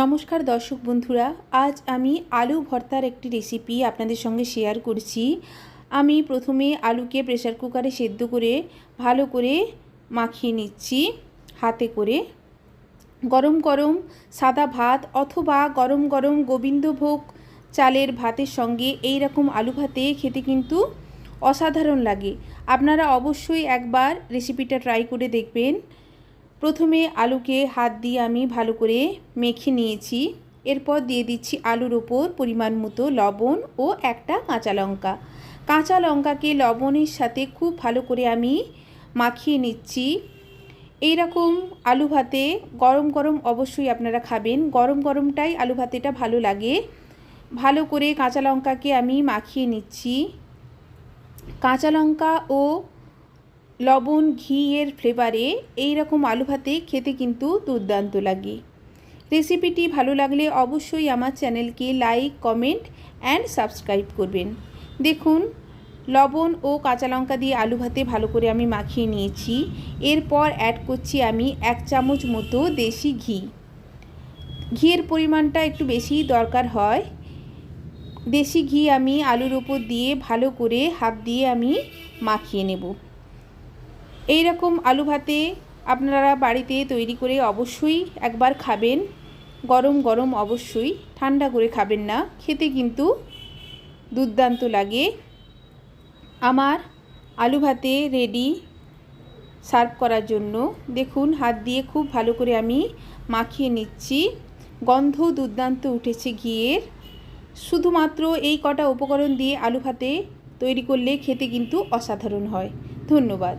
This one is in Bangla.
নমস্কার দর্শক বন্ধুরা, আজ আমি আলু ভর্তার একটি রেসিপি আপনাদের সঙ্গে শেয়ার করছি। আমি প্রথমে আলুকে প্রেসার কুকারে সেদ্ধ করে ভালো করে মাখিয়ে নিচ্ছি হাতে করে। গরম গরম সাদা ভাত অথবা গরম গরম গোবিন্দভোগ চালের ভাতের সঙ্গে এই রকম আলু ভাতে খেতে কিন্তু অসাধারণ লাগে। আপনারা অবশ্যই একবার রেসিপিটা ট্রাই করে দেখবেন। প্রথমে আলুকে হাত দিয়ে আমি ভালো করে মেখে নিয়েছি। এরপর দিয়ে দিচ্ছি আলুর ওপর পরিমাণ মতো লবণ ও একটা কাঁচা লঙ্কা। কাঁচা লঙ্কাকে লবণের সাথে খুব ভালো করে আমি মাখিয়ে নিচ্ছি। এই রকম আলু ভাতে গরম গরম অবশ্যই আপনারা খাবেন। গরম গরমটাই আলু ভাতেটা ভালো লাগে। ভালো করে কাঁচা লঙ্কাকে আমি মাখিয়ে নিচ্ছি। কাঁচা লঙ্কা ও লবণ, ঘি এর ফ্লেভারে এই রকম আলু ভাতে খেতে কিন্তু দুর্দান্ত লাগে। রেসিপিটি ভালো লাগলে অবশ্যই আমার চ্যানেলকে লাইক কমেন্ট অ্যান্ড সাবস্ক্রাইব করবেন। দেখুন, লবণ ও কাঁচা লঙ্কা দিয়ে আলু ভাতে ভালো করে আমি মাখিয়ে নিয়েছি। এরপর অ্যাড করছি আমি এক চামচ মতো দেশি ঘি। ঘিয়ের পরিমাণটা একটু বেশি দরকার হয়। দেশি ঘি আমি আলুর ওপর দিয়ে ভালো করে হাত দিয়ে আমি মাখিয়ে নেব। এই রকম আলু ভাতে আপনারা বাড়িতে তৈরি করে অবশ্যই একবার খাবেন। গরম গরম অবশ্যই, ঠান্ডা করে খাবেন না। খেতে কিন্তু দুর্দান্ত লাগে। আমার আলু ভাতে রেডি সার্ভ করার জন্য দেখুন, হাত দিয়ে খুব ভালো করে আমি মাখিয়ে নিচ্ছি। গন্ধ দুর্দান্ত উঠেছে ঘিয়ের। শুধুমাত্র এই কটা উপকরণ দিয়ে আলু ভাতে তৈরি করলে খেতে কিন্তু অসাধারণ হয়। ধন্যবাদ।